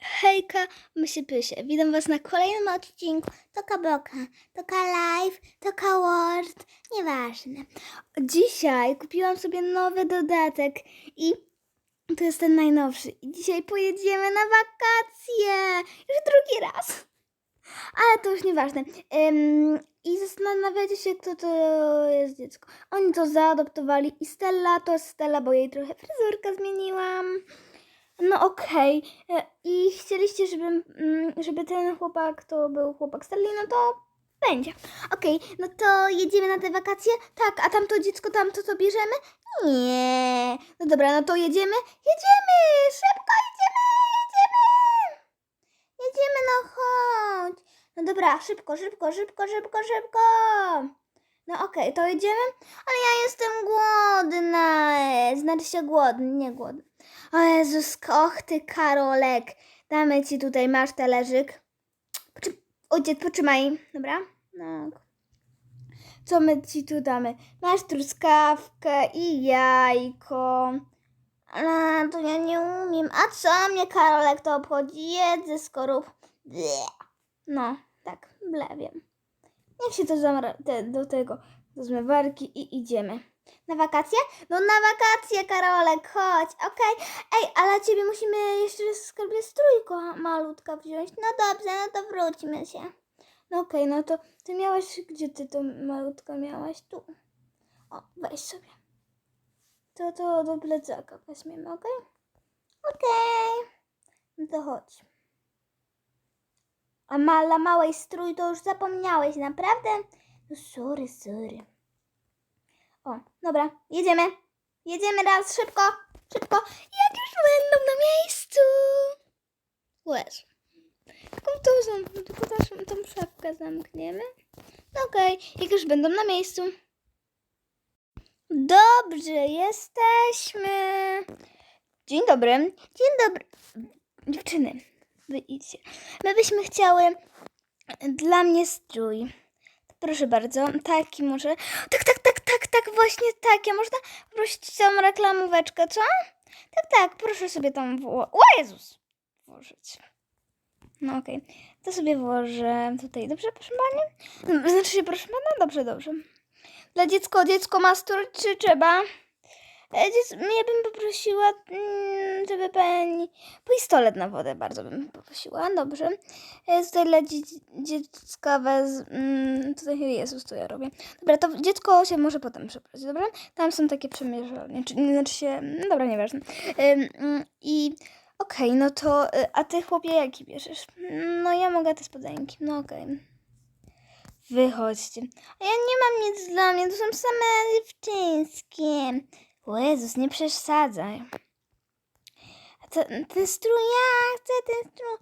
Hejka, myśli pysie. Witam was na kolejnym odcinku. Toka Boka, Toka Live, Toka World, nieważne. Dzisiaj kupiłam sobie nowy dodatek i to jest ten najnowszy. I dzisiaj pojedziemy na wakacje. Już drugi raz. Ale to już nieważne. Ym, I zastanawiacie się, kto to jest dziecko. Oni to zaadoptowali i Stella to jest Stella, bo jej trochę fryzurkę zmieniłam. No okej. E, I chcieliście, żeby, mm, żeby ten chłopak to był chłopak Stelli, no to będzie. Okej, no to jedziemy na te wakacje? Tak, a tamto dziecko tamto to bierzemy? Nie. No dobra, no to jedziemy? Jedziemy! Szybko jedziemy! Jedziemy! Jedziemy, no chodź. No dobra, szybko, szybko, szybko, szybko, szybko. No okej, to jedziemy? Ale ja jestem głodna. e, Znaczy się głodny, nie głodny. O Jezus, ty Karolek. Damy ci tutaj, masz talerzyk. Poczy... Ojciec, potrzymaj. Dobra? No. Co my ci tu damy? Masz truskawkę i jajko. Ale to ja nie umiem. A co mnie Karolek to obchodzi? Jedzę skorup. No, tak, ble, wiem. Niech się to zamra te, do tego, do zmywarki i idziemy. Na wakacje? No na wakacje, Karolek, chodź, okej. Ej, ale ciebie musimy jeszcze skarbie strójko malutka wziąć. No dobrze, no to wróćmy się. No okej, no to ty miałaś, gdzie ty to malutka miałaś? Tu. O, weź sobie. To to do plecaka weźmiemy, okej? Okej. No to chodź. A ma, dla małej strój to już zapomniałeś, naprawdę? No sorry, sorry. O, dobra, jedziemy. Jedziemy raz, szybko, szybko. Jak już będą na miejscu. Łez. Tylko to zam- tylko tą, tą szafkę zamkniemy. No okej, jak już będą na miejscu. Dobrze, jesteśmy. Dzień dobry. Dzień dobry. Dziewczyny, wyjdźcie. My byśmy chciały dla mnie strój. Proszę bardzo, taki może. Tak, tak, tak, tak, tak, właśnie takie. Można prosić tą reklamóweczkę, co? Tak, tak, proszę sobie tam wło... O Jezus! Włożyć. No okej, to sobie włożę tutaj. Dobrze, proszę pani? Znaczy się, proszę pana? Dobrze, dobrze. Dla dziecko, dziecko ma strój, czy trzeba? E, Ja bym poprosiła, mm, żeby pani... Pistolet na wodę bardzo bym poprosiła, dobrze. E, Tutaj dla dzie- dziecka wez... Mm, tutaj Jezus, to ja robię. Dobra, to dziecko się może potem przebrać, dobra? Tam są takie przemierzalnie, czy, znaczy się... No dobra, nieważne. Mm, I okej, no to... A ty chłopie jaki bierzesz? No ja mogę te spodenki, no okej. Wychodźcie. A ja nie mam nic dla mnie, to są same dziewczyńskie. O Jezus, nie przesadzaj. Ten strój, ja chcę ten strój.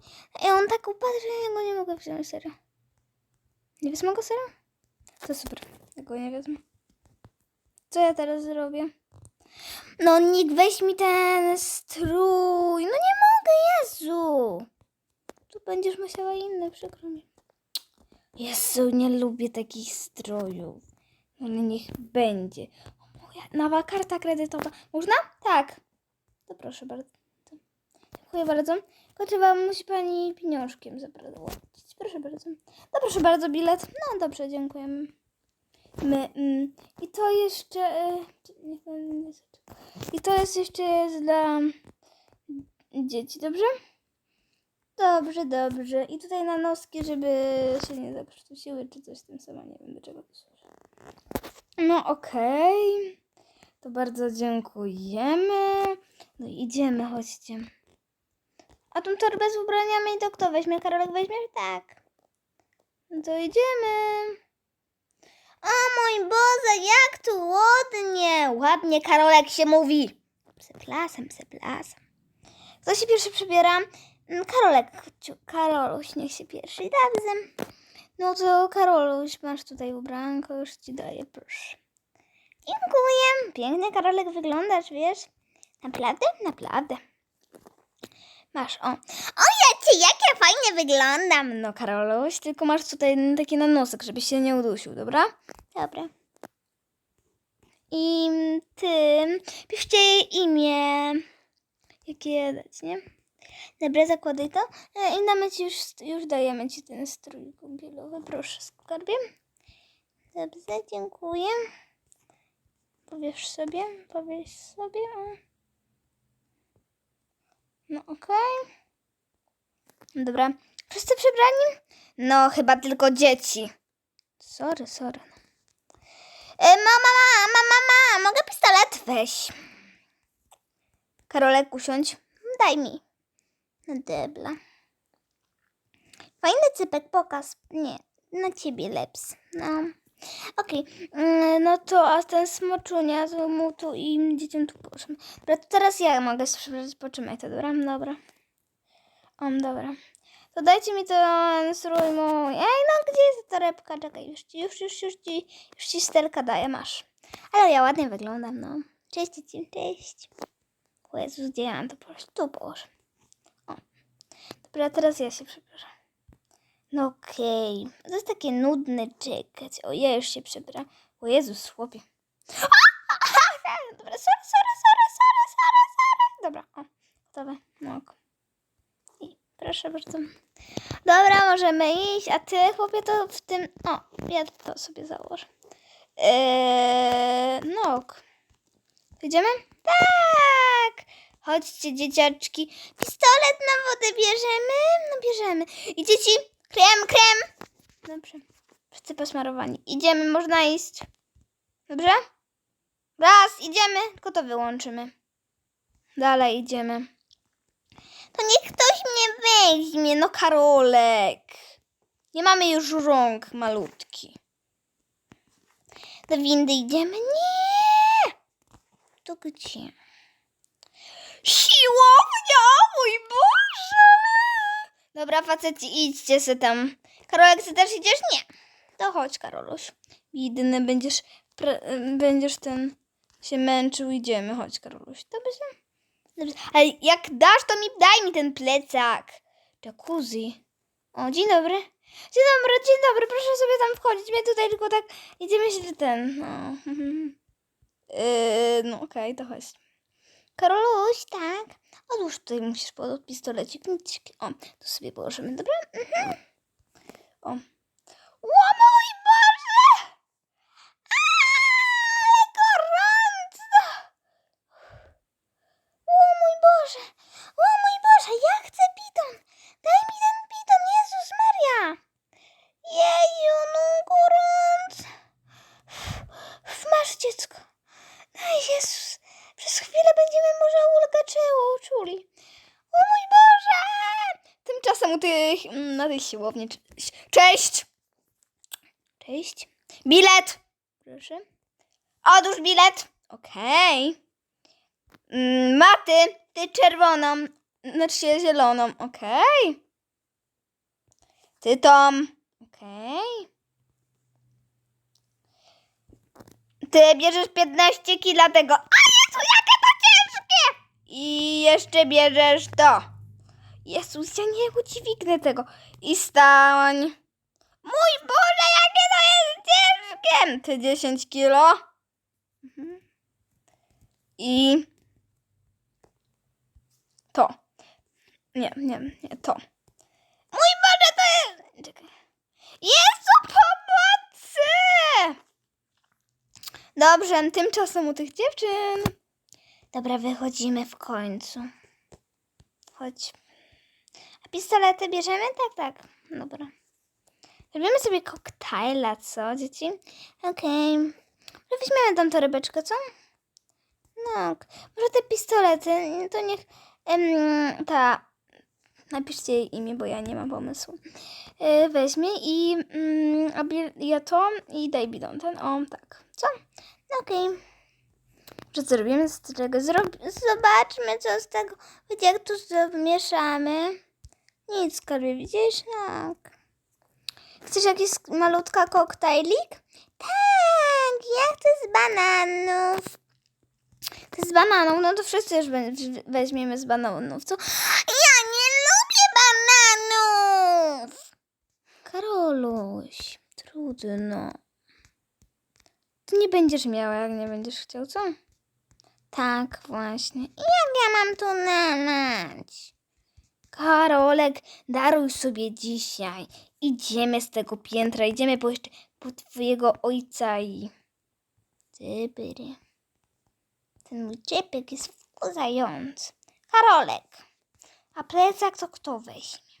I on tak upadł, że ja go nie mogę wziąć, serio. Nie wezmę go, serio? To super, ja go nie wezmę. Co ja teraz zrobię? No nikt weź mi ten strój. No nie mogę, Jezu. Tu będziesz musiała inny, przykro mi. Jezu, nie lubię takich strojów. No niech będzie. Nowa karta kredytowa. Można? Tak. To proszę bardzo. Dziękuję bardzo. Tylko trzeba musi pani pieniążkiem zapłacić. Proszę bardzo. No proszę bardzo, bilet. No dobrze, dziękujemy. My, mm, I to jeszcze. E. I to jest jeszcze dla dzieci, dobrze? Dobrze, dobrze. I tutaj na noski, żeby się nie zakrztusiły, czy coś tym samym. Nie wiem, do czego to służy. No okej. To bardzo dziękujemy. No idziemy, chodźcie. A tą torbę z ubraniami to kto weźmie? Karolek weźmiesz? Tak. No to idziemy. O mój Boże, jak tu ładnie. Ładnie Karolek się mówi. Przeplasem, przeplasem. Kto się pierwszy przebiera? Mm, Karolek, Karoluś, niech się pierwszy. Dobrze. No to Karoluś, masz tutaj ubranko, już ci daję, proszę. Dziękuję. Pięknie, Karolek, wyglądasz, wiesz? Naprawdę? Naprawdę. Masz, o. O, jacie, jak ja fajnie wyglądam. No, Karoluś, tylko masz tutaj taki na nosek, żebyś się nie udusił, dobra? Dobra. I ty, piszcie jej imię. Jakie dać, nie? Dobra, zakładaj to. E, I damy ci już, już dajemy ci ten strój kąpielowy. Proszę, skarbie. Dobrze, dziękuję. Powiesz sobie, powiesz sobie. No okej. Dobra. Wszyscy przebrani? No, chyba tylko dzieci. Sorry, sorry. E, mama, mama, mama, mogę pistolet? Weź. Karolek, usiądź. Daj mi. No debla. Fajny cypek, pokaz. Nie, na ciebie leps. No. Okej, mm, no to a ten smoczunia, to mu tu i dzieciom tu poszłem. Dobra, to teraz ja mogę poczymaj to, dobra? Dobra. O, dobra. To dajcie mi ten strój mój. Ej, no gdzie jest ta torebka? Czekaj, już ci, już, już, już ci, już ci sterka daję, masz. Ale ja ładnie wyglądam, no. Cześć ci, cześć. O Jezus, gdzie ja mam to położyć? Tu położę. O. Dobra, teraz ja się przepraszam. No okej. To jest takie nudne czekać. O, ja już się przebrałam. O Jezus, chłopie. Dobra, sorry, sorry, sorry, sorry, sorry, sorry. Dobra, o, gotowe. No. I proszę bardzo. Dobra, możemy iść, a ty, chłopie, to w tym... O, ja to sobie założę. Eee, no. Idziemy? Tak! Chodźcie, dzieciaczki. Pistolet na wodę bierzemy? No bierzemy. I dzieci, krem, krem. Dobrze. Wszyscy posmarowani. Idziemy, można iść. Dobrze? Raz, idziemy, tylko to wyłączymy. Dalej idziemy. To niech ktoś mnie weźmie, no Karolek. Nie mamy już rąk malutki. Do windy idziemy? Nie! To gdzie? Siłownia, mój Boże! Dobra, faceci, idźcie se tam. Karolek, ty też idziesz? Nie. To chodź, Karoluś. Jedyny będziesz, będziesz ten się męczył. Idziemy, chodź, Karoluś. Dobrze? Dobrze. Ale jak dasz, to mi daj mi ten plecak. Jacuzzi. O, dzień dobry. Dzień dobry, dzień dobry. Proszę sobie tam wchodzić. My tutaj tylko tak idziemy się ten. No, yy, no okej, to chodź. Karoluś, tak. Odłóż tutaj musisz pod pistolecik. Niciki. O, tu sobie położymy, dobra? Mhm. O. Ło mój Boże! Ale gorąco! O mój Boże! O mój Boże! Ja chcę bidon! Daj mi ten bidon! Jezus Maria! Jeju, no gorąco! Masz dziecko! Daj Jezus! Przez chwilę będziemy może ulgaczyło czuli. O mój Boże! Tych, na tej siłowni. Cześć! Cześć! Bilet! Proszę. Odłóż bilet! Okej. Mm, Maty, ty czerwoną, znaczy zieloną, okej. Ty Tom, okej. Ty bierzesz 15 kila tego. A Jezu, jakie to ciężkie! I jeszcze bierzesz to. Jezus, ja nie udźwignę tego. I stań. Mój Boże, jakie to jest ciężkie! Ty 10 kilo. Mhm. I to. Nie, nie, nie, to. Mój Boże, to jest... Czekaj. Jezu, pomocy! Dobrze, tymczasem u tych dziewczyn. Dobra, wychodzimy w końcu. Chodź. Pistolety bierzemy? Tak, tak. Dobra. Robimy sobie koktajla, co, dzieci? Okej. Okay. Weźmiemy tam torebeczkę, co? No, może te pistolety, to niech em, ta, napiszcie jej imię, bo ja nie mam pomysłu. E, weźmie i mm, ja to i daj bidon ten, o tak, co? No okej. Że co robimy z tego? Zobaczmy co z tego, jak tu zmieszamy. Nic, skarbie, widzisz? Tak. Chcesz jakiś malutka koktajlik? Tak, ja chcę z bananów. Z bananą, no to wszyscy już we- weźmiemy z bananów, co? Ja nie lubię bananów! Karoluś, trudno. Ty nie będziesz miała, jak nie będziesz chciał, co? Tak, właśnie. I jak ja mam tu nalać? Karolek, daruj sobie dzisiaj. Idziemy z tego piętra, idziemy po jeszcze po twojego ojca i... Tybyry. Ten mój czepek jest wkurzający. Karolek, a plecak to kto weźmie?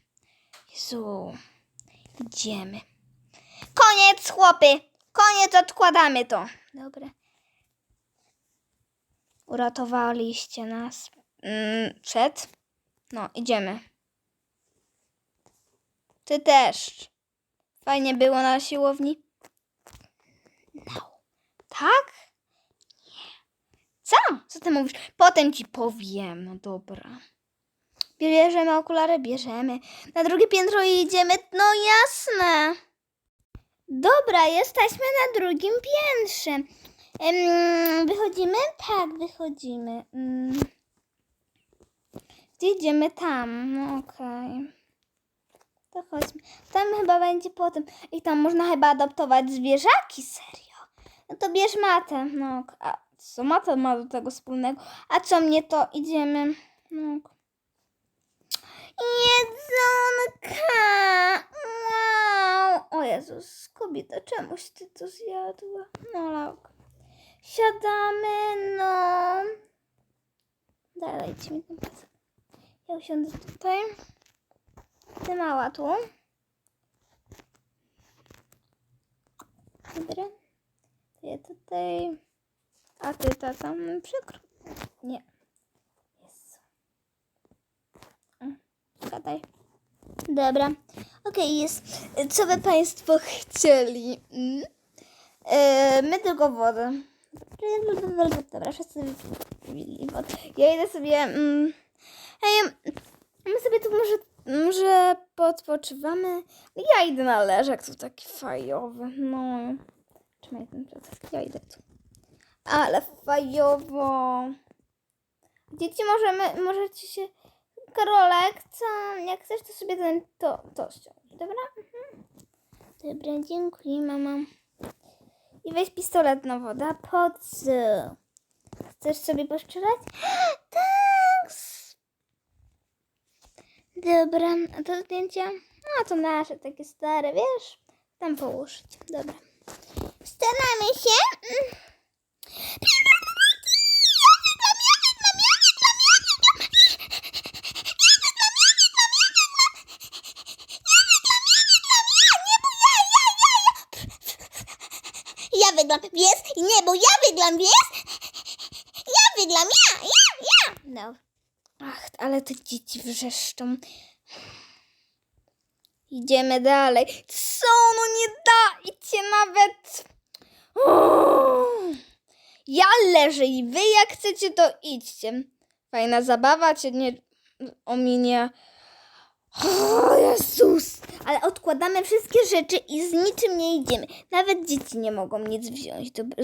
Jezu, idziemy. Koniec, chłopy! Koniec, odkładamy to. Dobra. Uratowaliście nas mm, przed. No, idziemy. Ty też. Fajnie było na siłowni. No. Tak? Nie. Co? Co ty mówisz? Potem ci powiem. No dobra. Bierzemy okulary? Bierzemy. Na drugie piętro idziemy? No jasne. Dobra, jesteśmy na drugim piętrze. Wychodzimy? Tak, wychodzimy. Gdzie idziemy? Tam. No okej. To chodźmy. Tam chyba będzie potem. I tam można chyba adoptować zwierzaki, serio. No to bierz matę. No, a co mata ma do tego wspólnego? A co mnie to? Idziemy. No. Jedzonka! Wow! O Jezus, kobieta, czemuś ty to zjadła? No, lauk. Siadamy, no. Dajcie mi ten pasek. Ja usiądę tutaj. Ty mała tu. Dobra. Ja tutaj. A ty tata, mm, przykro. Nie. Jezu. Mm, Gadaj. Dobra. Okej, jest. Co by Państwo chcieli? Mm? E, my tylko wodę. Dobra, wszyscy wypili wodę. Ja idę sobie. Mm, hej, my sobie tu może, może podpoczywamy. Ja idę na leżak, tu taki fajowy. No. Trzymaj ten plecak. Ja idę tu. Ale fajowo. Dzieci, możemy, możecie się... Karolek, co? Jak chcesz, to sobie ten to, to ściągnij, dobra? Mhm. Dobra, dziękuję, mama. I weź pistolet na wodę. Po co? Chcesz sobie poszczelać? Thanks! Dobra, a to zdjęcie? No to nasze, takie stare, wiesz? Tam położyć. Dobra. Staramy się. Mm. Ja wygram, wiesz? Nie, bo ja wygram, wiesz? Ja wygram, ja, ja, ja. No. Ach, ale te dzieci wrzeszczą. Idziemy dalej. Co? No nie dajcie nawet. Ja leżę i wy jak chcecie, to idźcie. Fajna zabawa cię nie ominie. O Jezus! Ale odkładamy wszystkie rzeczy i z niczym nie idziemy. Nawet dzieci nie mogą nic wziąć. Dob-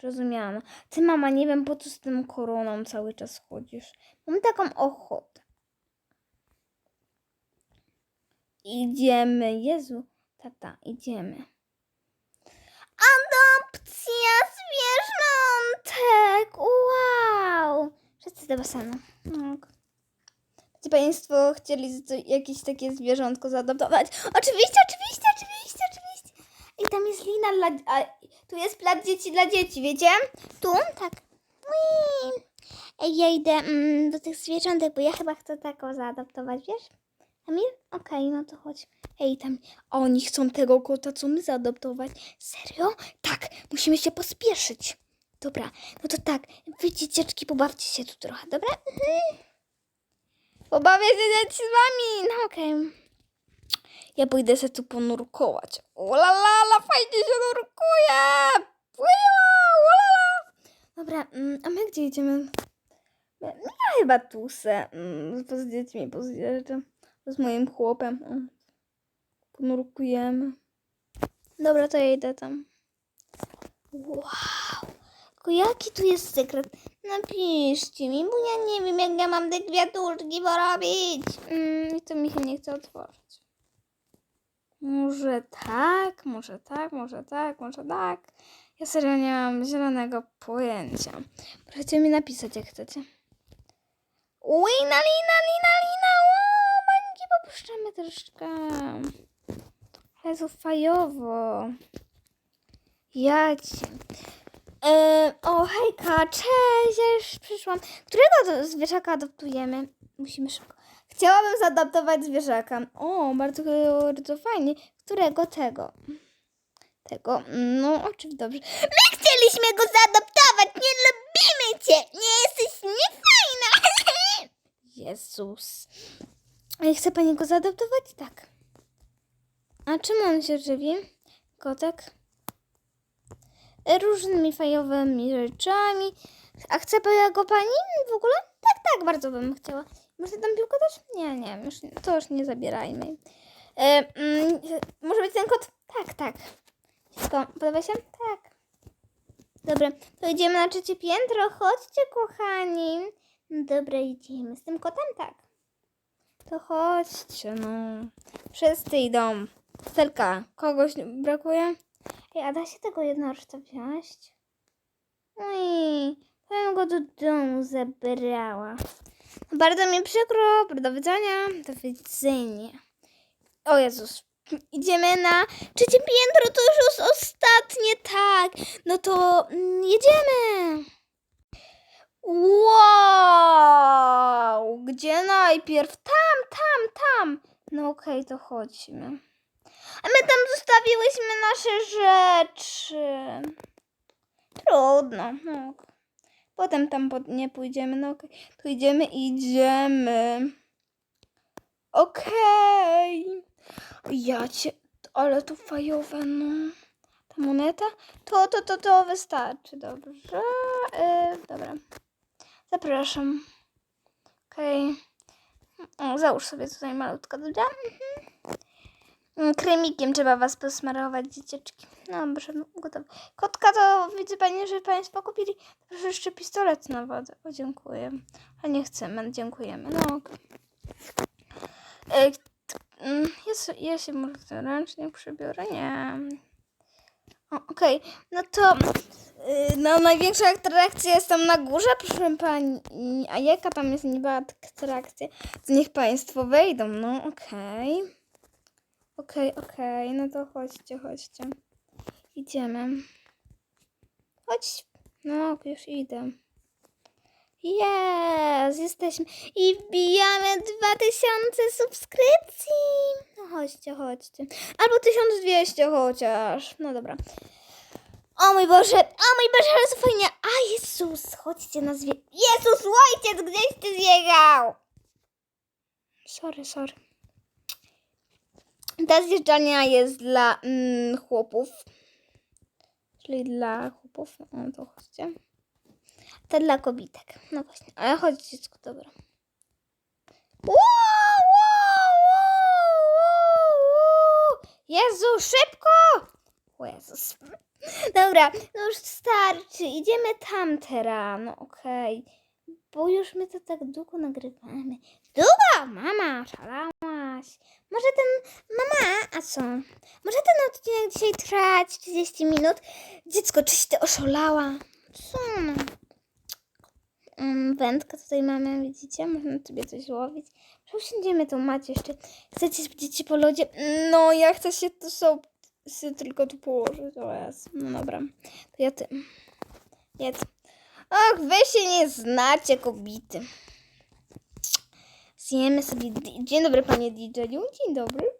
Zrozumiano. Ty mama, nie wiem po co z tym koroną cały czas chodzisz. Mam taką ochotę. Idziemy. Jezu, tata, idziemy. Adopcja zwierzątek! Wow! Wszyscy do basenu. No. Czy Państwo chcieli jakieś takie zwierzątko zaadoptować? Oczywiście, oczywiście. Tam jest lina dla... A, tu jest plac dzieci dla dzieci, wiecie? Tu? Tak. Ui. Ej, ja idę mm, do tych zwierzątek, bo ja chyba chcę taką zaadoptować, wiesz? Amir? Okej, no to chodź. Ej, tam oni chcą tego kota, co my zaadoptować. Serio? Tak, musimy się pospieszyć. Dobra, no to tak, wy dzieciaczki pobawcie się tu trochę, dobra? Mhm. Pobawię się z wami. No okej. Ja pójdę się tu ponurkować. Ulalala, fajnie się nurkuje. Pływa, ulala. Dobra, mm, a my gdzie idziemy? Ja chyba tu se, mm, z dziećmi. Z moim chłopem. mm. Ponurkujemy. Dobra, to ja idę tam. Wow. Jaki tu jest sekret? Napiszcie mi, bo ja nie wiem, jak ja mam te kwiatuszki porobić. Mm, to mi się nie chce otworzyć. Może tak, może tak, może tak, może tak. Ja serio nie mam zielonego pojęcia. Możecie mi napisać, jak chcecie. Lina, lina, lina, lina, puszczamy troszeczkę. Jezu, fajowo. Ja cię. E, o, hejka, cześć, ja już przyszłam. Którego zwierzaka adoptujemy? Musimy szybko. Chciałabym zaadoptować zwierzaka. O, bardzo, bardzo fajnie. Którego tego? Tego, no oczywiście dobrze. My chcieliśmy go zaadoptować, nie lubimy cię, nie jesteś niefajna. Jezus. Chce pani go zaadoptować? Tak. A czym on się żywi? Kotek? Różnymi fajowymi rzeczami. A chce go pani w ogóle? Tak, tak, bardzo bym chciała. Może tam piłkę też? Nie, nie, już, to już nie zabierajmy. E, mm, może być ten kot? Tak, tak. Wszystko podoba się? Tak. Dobra, to idziemy na trzecie piętro. Chodźcie, kochani. No Dobra, idziemy. Z tym kotem? Tak. To chodźcie, no. Wszyscy idą. Stelka, kogoś brakuje? Ej, a da się tego jednorożca wziąć? Oj, ja bym go do domu zabrała. Bardzo mi przykro. Do widzenia. Do widzenia. O Jezus. Idziemy na trzecie piętro, to już jest ostatnie, tak. No to mm, jedziemy. Wow! Gdzie najpierw? Tam, tam, tam. No okej, to chodźmy. A my tam zostawiłyśmy nasze rzeczy. Trudno. No. Potem tam pod, nie pójdziemy. No okej. Tu idziemy, idziemy. Okej. Ja cię, ale to fajowe, no. Ta moneta? To, to, to, to wystarczy, dobrze. E, dobra. Zapraszam. Okej. O, załóż sobie tutaj malutko, dobrze? Mhm. Mm, Kremikiem trzeba was posmarować, dzieciaczki. Dobrze, gotowe. Kotka to widzę pani, że państwo kupili. Proszę jeszcze pistolet na wodę. O, dziękuję. A nie chcemy, dziękujemy. No okej. E, mm, Ja, się może ten ręcznik przebiorę? Nie. Okej, no to y, no, największa atrakcja jest tam na górze, proszę pani. A jaka tam jest niby atrakcja? To niech państwo wejdą, no okej. Okej, okej, no to chodźcie, chodźcie. Idziemy. Chodź. No, już idę. Jest, jesteśmy. I wbijamy 2000 subskrypcji. No chodźcie, chodźcie. Albo 1200 chociaż. No dobra. O mój Boże, o mój Boże, ale to fajnie. A Jezus, chodźcie na zwie... Jezus, ojciec, gdzieś ty zjechał. Sorry, sorry. Ta zjeżdżalnia jest dla mm, chłopów. Czyli dla chłopów. O, to chodźcie. Ta dla kobitek. No właśnie. Ale chodź dziecku, dobra. Wow, wow, wow, wow. Jezu, szybko! O Jezus. Dobra, no już starczy. Idziemy tam teraz. No okej. Bo już my to tak długo nagrywamy. Długo? Mama, Może ten... Mama, a co? Może ten odcinek dzisiaj trwać 30 minut? Dziecko, czyś ty oszalała? Co no? Um, wędkę tutaj mamy, widzicie? Można sobie coś łowić. Usiądziemy tu, macie jeszcze. Chcecie dzieci po lodzie? No, ja chcę się tu sobie sobie tylko tu położyć. O. No dobra. To ja ty. Jedz. Och, wy się nie znacie, kobity. Zjemy sobie... Dzień dobry, panie DJ-u. Dzień dobry.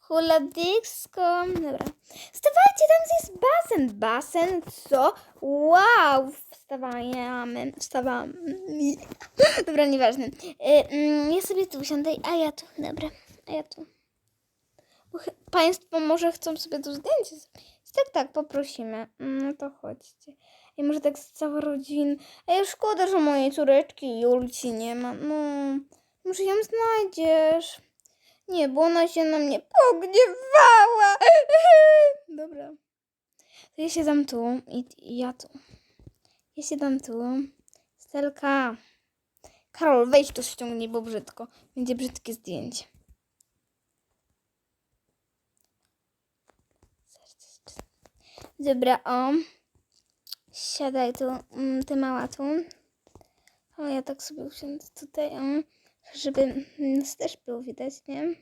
Hula disco. Dobra. Wstawajcie, tam jest basen. Basen, co? Wow. Wstawajamy. Wstawamy. Dobra, nieważne. Y, mm, ja sobie tu usiądę, a ja tu. Dobra. A ja tu. Państwo może chcą sobie tu zdjęcie. Tak, tak, poprosimy. Mm, No to chodźcie. I może tak z całą rodziną. Ja szkoda, że mojej córeczki Julci nie ma. No, może ją znajdziesz. Nie, bo ona się na mnie pogniewała. Dobra. To ja siadam tu i, i ja tu. Ja siadam tu. Stelka. Karol, weź to ściągnij, bo brzydko. Będzie brzydkie zdjęcie. Dobra, o. Siadaj tu, mm, ty mała tu. O, ja tak sobie usiądę tutaj, żeby nas też było widać, nie?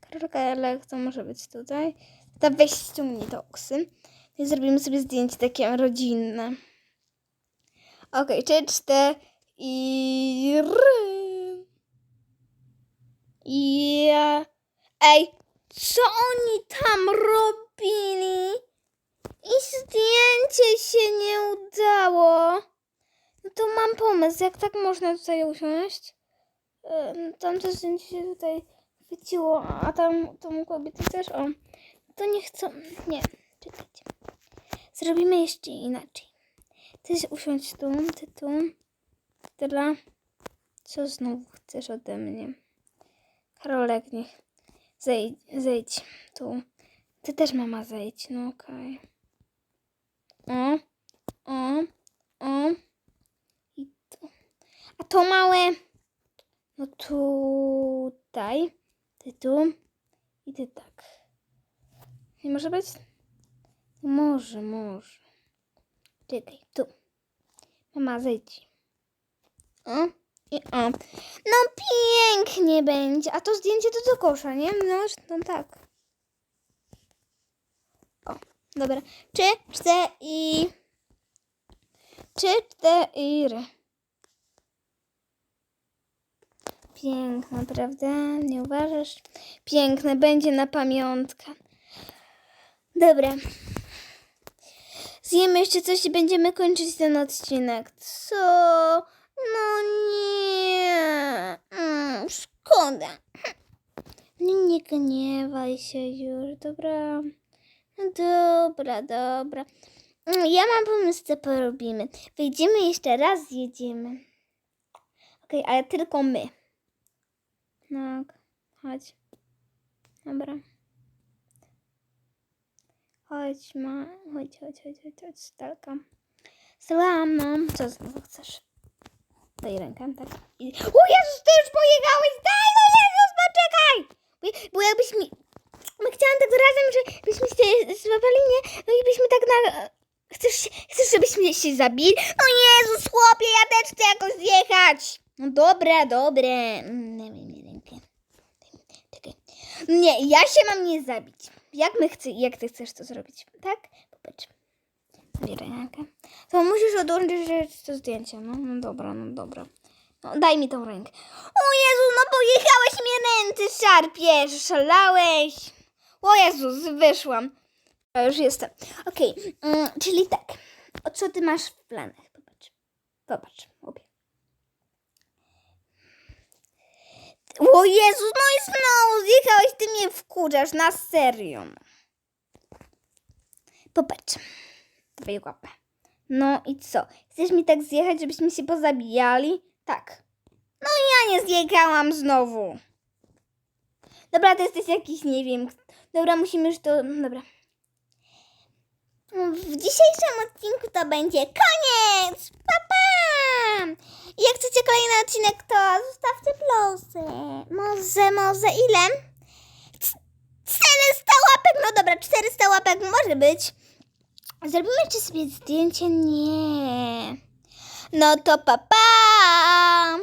Karolka, ale to może być tutaj? Ta weź ściągnij to oksy. I zrobimy sobie zdjęcie takie rodzinne. Okay, trzy, cztery i. Ja. Ej, co oni tam robili? I zdjęcie się nie udało. No to mam pomysł, jak tak można tutaj usiąść. Tam to zdjęcie się tutaj chwyciło, a tam tą kobietę też, o. To nie chcą, nie, czekajcie. Zrobimy jeszcze inaczej. Ty usiądź tu, ty tu. Teraz, co znowu chcesz ode mnie? Karolek, niech zejdź, zejdź tu. Ty też mama zejdź, no okej. O, o, o. I tu. A to małe. No tutaj. Ty tu. I ty tak. Nie może być? Może, może. Czekaj, tu. Mama, zejdź. O, i o. No pięknie będzie. A to zdjęcie to do kosza, nie? No, no tak. Dobra. Trzy, cztery i... Trzy, cztery. Piękne, prawda? Nie uważasz? Piękne, będzie na pamiątkę. Dobra. Zjemy jeszcze coś i będziemy kończyć ten odcinek. Co? No nie. Mm, szkoda. Nie gniewaj się już, dobra? No dobra, dobra. Mm, Ja mam pomysł, co porobimy. Wyjdziemy jeszcze raz, zjedziemy. Okej, ale tylko my. Tak, chodź. Dobra. Chodź, ma. Chodź, chodź, chodź, chodź, chodź, stalka. Slamo. Co znowu chcesz? Daj rękę, tak. I... O Jezus, ty już pojechałeś! Daj, no Jezus, poczekaj! Bo, bo jakbyś mi... My chciałam tak razem, się złapali, nie? No i byśmy tak na... Chcesz, się- chcesz, żebyśmy się zabili? No Jezus, chłopie, ja też chcę jakoś zjechać! No dobra, dobra. Mm. Nie, ja się mam nie zabić. Jak my chcę, jak ty chcesz to zrobić, tak? Popatrz. Zabieraj rękę. To musisz odłączyć to zdjęcie. No, no dobra, no dobra. No, daj mi tą rękę. O Jezu, no pojechałeś mnie ręce szarpiesz, szalałeś. O Jezus, wyszłam. A już jestem. Okej, mm, czyli tak. O co ty masz w planach? Popatrz. Popatrz, obie. O Jezus, no i znowu zjechałeś, ty mnie wkurzasz, na serio. Popatrz. Dawaj łapę. No i co? Chcesz mi tak zjechać, żebyśmy się pozabijali? Tak. No ja nie zjechałam znowu. Dobra, to jesteś jakiś, nie wiem. Dobra, musimy już to... Dobra. W dzisiejszym odcinku to będzie koniec! Pa, pa! Jak chcecie kolejny odcinek, to zostawcie plusy. Może, może ile? C- 400 łapek, no dobra, 400 łapek może być. Zrobimy jeszcze sobie zdjęcie? Nie. No to pa, pa!